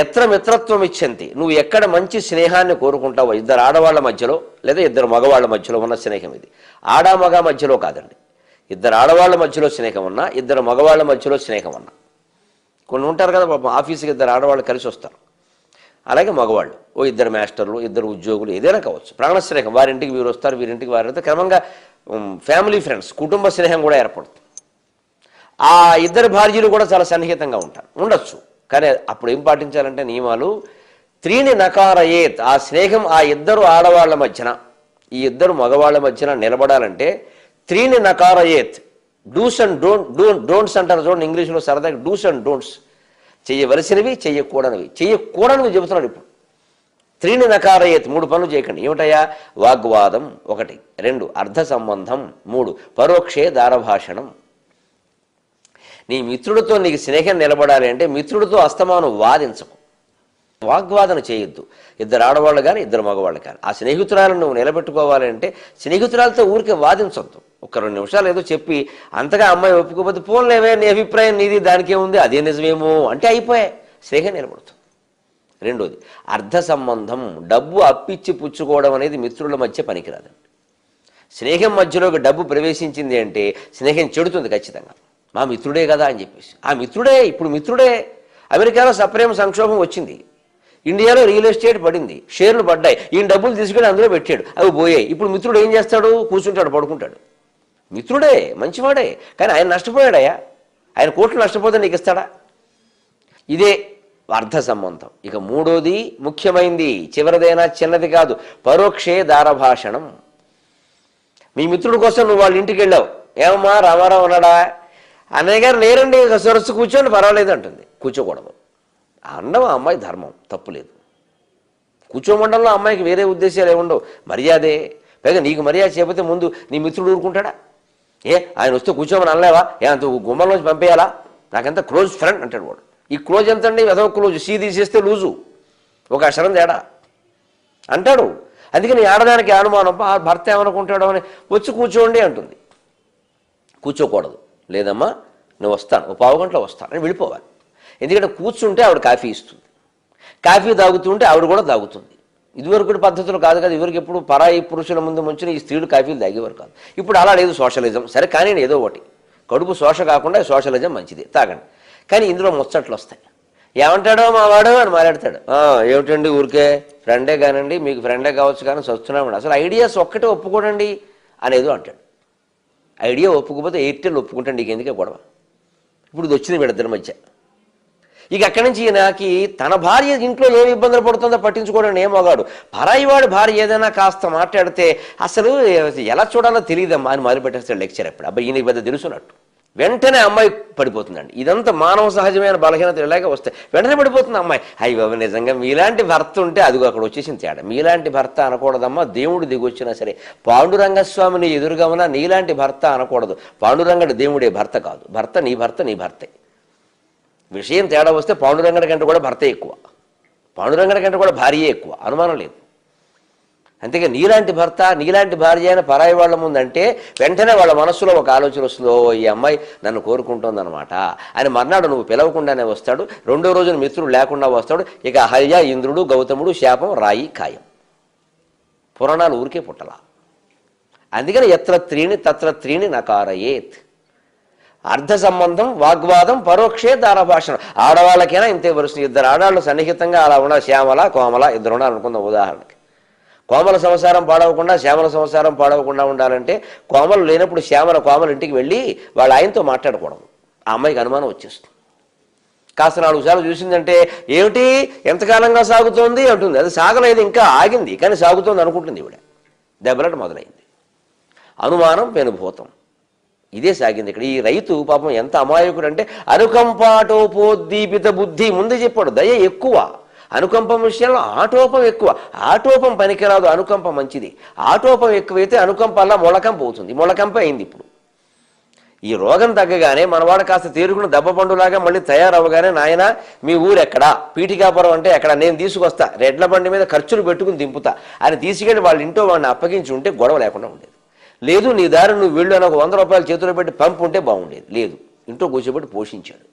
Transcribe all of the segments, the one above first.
ఎత్ర మిత్రత్వం ఇచ్చంతి నువ్వు ఎక్కడ మంచి స్నేహాన్ని కోరుకుంటావో ఇద్దరు ఆడవాళ్ళ మధ్యలో లేదా ఇద్దరు మగవాళ్ళ మధ్యలో ఉన్న స్నేహం ఇది. ఆడ మగ మధ్యలో కాదండి. ఇద్దరు ఆడవాళ్ళ మధ్యలో స్నేహం ఉన్నా ఇద్దరు మగవాళ్ళ మధ్యలో స్నేహం ఉన్నా. కొన్ని ఉంటారు కదా పాపం ఆఫీస్కి ఇద్దరు ఆడవాళ్ళు కలిసి వస్తారు. అలాగే మగవాళ్ళు. ఓ ఇద్దరు మాస్టర్లు ఇద్దరు ఉద్యోగులు ఏదైనా కావచ్చు. ప్రాణ స్నేహం వారింటికి వీరు వస్తారు వీరింటికి వారు వస్తారు క్రమంగా ఫ్యామిలీ ఫ్రెండ్స్ కుటుంబ స్నేహం కూడా ఏర్పడుతుంది. ఆ ఇద్దరు భార్యలు కూడా చాలా సన్నిహితంగా ఉంటారు. ఉండొచ్చు. కానీ అప్పుడు ఏం పాటించాలంటే నియమాలు? త్రీని నకారయేత్ ఆ స్నేహం ఆ ఇద్దరు ఆడవాళ్ళ మధ్యన ఈ ఇద్దరు మగవాళ్ళ మధ్యన నిలబడాలంటే త్రీని నకారయేత్ do's and don't don't don'ts అంటారు చూడండి ఇంగ్లీష్లో సరదాగా డూస్ అండ్ డోంట్స్ చేయవలసినవి చేయకూడనివి చేయకూడనివి చెబుతున్నాడు ఇప్పుడు. త్రీని నకారయేత్ మూడు పనులు చేయకండి. ఏమిటయా వాగ్వాదం ఒకటి రెండు అర్ధ సంబంధం మూడు పరోక్షే దారభాషణం. నీ మిత్రుడితో నీకు స్నేహం నిలబడాలి అంటే మిత్రుడితో అస్తమానం వాదించకు. వాగ్వాదన చేయొద్దు. ఇద్దరు ఆడవాళ్ళు కానీ ఇద్దరు మగవాళ్ళు కానీ ఆ స్నేహితురాలను నువ్వు నిలబెట్టుకోవాలి అంటే స్నేహితురాలతో ఊరికే వాదించొద్దు. ఒక రెండు నిమిషాలు ఏదో చెప్పి అంతగా అమ్మాయి ఒప్పుకోకపోతే పోన్లేవే నీ అభిప్రాయం నీది దానికే ఉంది అదే నిజమేమో అంటే అయిపోయాయి. స్నేహం నిలబడుతుంది. రెండోది అర్ధ సంబంధం డబ్బు అప్పిచ్చి పుచ్చుకోవడం అనేది మిత్రుల మధ్య పనికిరాదండి. స్నేహం మధ్యలోకి డబ్బు ప్రవేశించింది అంటే స్నేహం చెడుతుంది ఖచ్చితంగా. మా మిత్రుడే కదా అని చెప్పేసి. ఆ మిత్రుడే ఇప్పుడు మిత్రుడే. అమెరికాలో సప్రేమ సంక్షోభం వచ్చింది. ఇండియాలో రియల్ ఎస్టేట్ పడింది. షేర్లు పడ్డాయి. ఈయన డబ్బులు తీసుకెళ్ళి అందులో పెట్టాడు. అవి పోయాయి. ఇప్పుడు మిత్రుడు ఏం చేస్తాడు? కూర్చుంటాడు పడుకుంటాడు. మిత్రుడే మంచివాడే. కానీ ఆయన నష్టపోయాడయ్యా. ఆయన కోట్లు నష్టపోతే నీకు ఇస్తాడా? ఇదే అర్థ సంబంధం. ఇక మూడోది ముఖ్యమైంది. చివరిదైనా చిన్నది కాదు. పరోక్షే దారభాషణం. మీ మిత్రుడి కోసం నువ్వు వాళ్ళ ఇంటికి వెళ్ళావు. ఏమమ్మా రామారావు ఉన్నాడా? అన్నయ్య గారు లేరండి సరస్సు కూర్చోండి పర్వాలేదు అంటుంది. కూర్చోకూడదు. అన్నం ఆ అమ్మాయి ధర్మం తప్పులేదు కూర్చోమండంలో అమ్మాయికి వేరే ఉద్దేశాలు ఏముండవు మర్యాదే. పైగా నీకు మర్యాద చేయకపోతే ముందు నీ మిత్రుడు ఊరుకుంటాడా? ఏ ఆయన వస్తే కూర్చోమని అనలేవా? ఏ అంత గుమ్మంలోంచి పంపేయాలా? నాకెంత క్లోజ్ ఫ్రెండ్ అంటాడు వాడు. ఈ క్లోజ్ ఎంత అండి అదో క్లోజ్. సీ తీసేస్తే లూజు. ఒక అక్షరం తేడా. అంటాడు. అందుకని ఆడదానికి అనుమానం "ఆ, భర్త ఏమనుకుంటాడో అని. వచ్చి కూర్చోండి అంటుంది. కూర్చోకూడదు. లేదమ్మా నువ్వు వస్తాను. ఓ పావు గంటలో వస్తాను అని వెళ్ళిపోవాలి. ఎందుకంటే కూర్చుంటే ఆవిడ కాఫీ ఇస్తుంది. కాఫీ తాగుతుంటే ఆవిడ కూడా తాగుతుంది. ఇదివరకు పద్ధతులు కాదు కదా. ఇవరికి ఎప్పుడు పరాయి పురుషుల ముందు ముంచిన ఈ స్త్రీలు కాఫీలు తాగేవారు కాదు. ఇప్పుడు అలా లేదు సోషలిజం. సరే కానీ ఏదో ఒకటి. కడుపు శోష కాకుండా సోషలిజం మంచిది. తాగండి. కానీ ఇందులో ముచ్చట్లు వస్తాయి. ఏమంటాడో మా వాడు అని మాట్లాడతాడు. ఏమిటండి ఊరికే? ఫ్రెండే కానండి మీకు ఫ్రెండే కావచ్చు కానీ వస్తున్నామండి అసలు ఐడియాస్ ఒక్కటే ఒప్పుకోడండి అనేదో అంటాడు. ఐడియా ఒప్పుకోకపోతే ఎయిర్టెల్ ఒప్పుకుంటాను నీకు ఎందుకే గొడవ? ఇప్పుడు ఇది వచ్చింది వీళ్ళిద్దరి మధ్య. ఇక అక్కడి నుంచి ఈయనకి తన భార్య ఇంట్లో ఏమి ఇబ్బందులు పడుతుందో పట్టించుకోవడం ఏమోగాడు మొగాడు. పరాయి వాడి భార్య ఏదైనా కాస్త మాట్లాడితే అసలు ఎలా చూడాలో తెలియదమ్మా అని మొదలుపెట్టేస్తాడు లెక్చర్ ఎప్పుడు అబ్బాయి ఈయనకి పెద్ద తెలుసున్నట్టు వెంటనే అమ్మాయి పడిపోతుందండి. ఇదంతా మానవ సహజమైన బలహీనత ఇలాగే వస్తాయి. వెంటనే పడిపోతుంది అమ్మాయి. అయ్యి బాబు నిజంగా మీలాంటి భర్త ఉంటే అదిగో అక్కడ వచ్చేసింది తేడా. మీలాంటి భర్త అనకూడదమ్మా దేవుడు దిగొచ్చినా సరే. పాండురంగస్వామిని ఎదురుగా ఉన్నా నీలాంటి భర్త అనకూడదు. పాండురంగడు దేవుడే భర్త కాదు. భర్త నీ భర్త నీ భర్తే. విషయం తేడా వస్తే పాండురంగడి కంటే కూడా భర్త ఎక్కువ. పాండురంగడి కంటే కూడా భార్యే ఎక్కువ. అనుమానం లేదు. అంతేగా నీలాంటి భర్త నీలాంటి భార్య అయిన పరాయి వాళ్ళ ముందంటే వెంటనే వాళ్ళ మనస్సులో ఒక ఆలోచన వస్తుంది. "ఓ, ఈ అమ్మాయి నన్ను కోరుకుంటోందనమాట అని మర్నాడు నువ్వు పిలవకుండానే వస్తాడు. రెండో రోజున మిత్రుడు లేకుండా వస్తాడు. ఇక హల్య ఇంద్రుడు గౌతముడు శాపం రాయి ఖాయం. పురాణాలు ఊరికే పుట్టలా. అందుకని ఎత్ర త్రీణి తత్ర త్రీణి నకారయేత్. అర్ధ సంబంధం వాగ్వాదం పరోక్షే దారభాషణ ఆడవాళ్ళకైనా ఇంతే వరుస. ఇద్దరు ఆడవాళ్ళు సన్నిహితంగా అలా ఉన్న శ్యామల కోమల ఇద్దరు ఉన్నారు అనుకుందాం ఉదాహరణకి. కోమల సంసారం పాడవకుండా శ్యామల సంసారం పాడవకుండా ఉండాలంటే కోమలు లేనప్పుడు శ్యామల కోమల ఇంటికి వెళ్ళి వాళ్ళ ఆయనతో మాట్లాడకూడదు ఆ అమ్మాయికి అనుమానం వచ్చేస్తుంది. కాస్త నాలుగు సార్లు చూసిందంటే ఏమిటి? ఎంతకాలంగా సాగుతోంది? అంటుంది. అది సాగలేదు ఇంకా ఆగింది. కానీ సాగుతోంది అనుకుంటుంది ఇవిడ దెబ్బలట మొదలైంది. అనుమానం పెనుభూతం. ఇదే సాగింది ఇక్కడ. ఈ రైతు పాపం ఎంత అమాయకుడు అంటే అనుకంపాటోపోద్దీపిత బుద్ధి ముందు చెప్పాడు. దయ ఎక్కువ. అనుకంపం విషయంలో ఆటోపం ఎక్కువ. ఆటోపం పనికిరాదు అనుకంప మంచిది. ఆటోపం ఎక్కువైతే అనుకంపల్లా మొలకంప అవుతుంది మొలకంప అయింది ఇప్పుడు. ఈ రోగం తగ్గగానే మనవాడు కాస్త తేరుకుని దెబ్బ పండులాగా మళ్ళీ తయారవ్వగానే నాయన మీ ఊరు ఎక్కడా? పీఠికాపురం అంటే ఎక్కడ? నేను తీసుకొస్తా. రెడ్ల బండి మీద ఖర్చులు పెట్టుకుని దింపుతా. అని తీసుకెళ్ళి వాళ్ళ ఇంట్లో వాడిని అప్పగించి ఉంటే గొడవ లేకుండా ఉండేది. లేదు నీ దారి నువ్వు వెళ్ళు అని ఒక వంద రూపాయలు చేతిలో పెట్టి పంపు ఉంటే బాగుండేది. లేదు. ఇంట్లో కూర్చోబెట్టి పోషించాడు.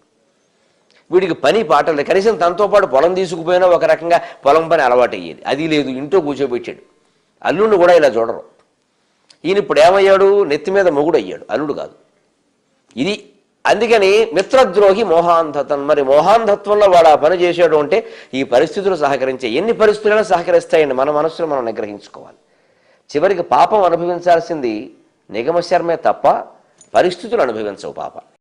వీడికి పని పాట లేదు. కనీసం తనతో పాటు పొలం తీసుకుపోయినా ఒక రకంగా పొలం పని అలవాటు అయ్యేది. అది లేదు. ఇంట్లో కూర్చోబెట్టాడు. అల్లుడిని కూడా ఇలా చూడరు. ఈయన ఇప్పుడు ఏమయ్యాడు? నెత్తి మీద మొగుడు అయ్యాడు. అల్లుడు కాదు. ఇది అందుకని మిత్రద్రోహి మోహాంధతం మరి మోహాంధత్వంలో వాడు ఆ పని చేసాడు అంటే ఈ పరిస్థితులు సహకరించే ఎన్ని పరిస్థితులైనా సహకరిస్తాయండి. మన మనస్సును మనం నిగ్రహించుకోవాలి. చివరికి పాపం అనుభవించాల్సింది నిగమశర్మే తప్ప పరిస్థితులు అనుభవించవు పాప.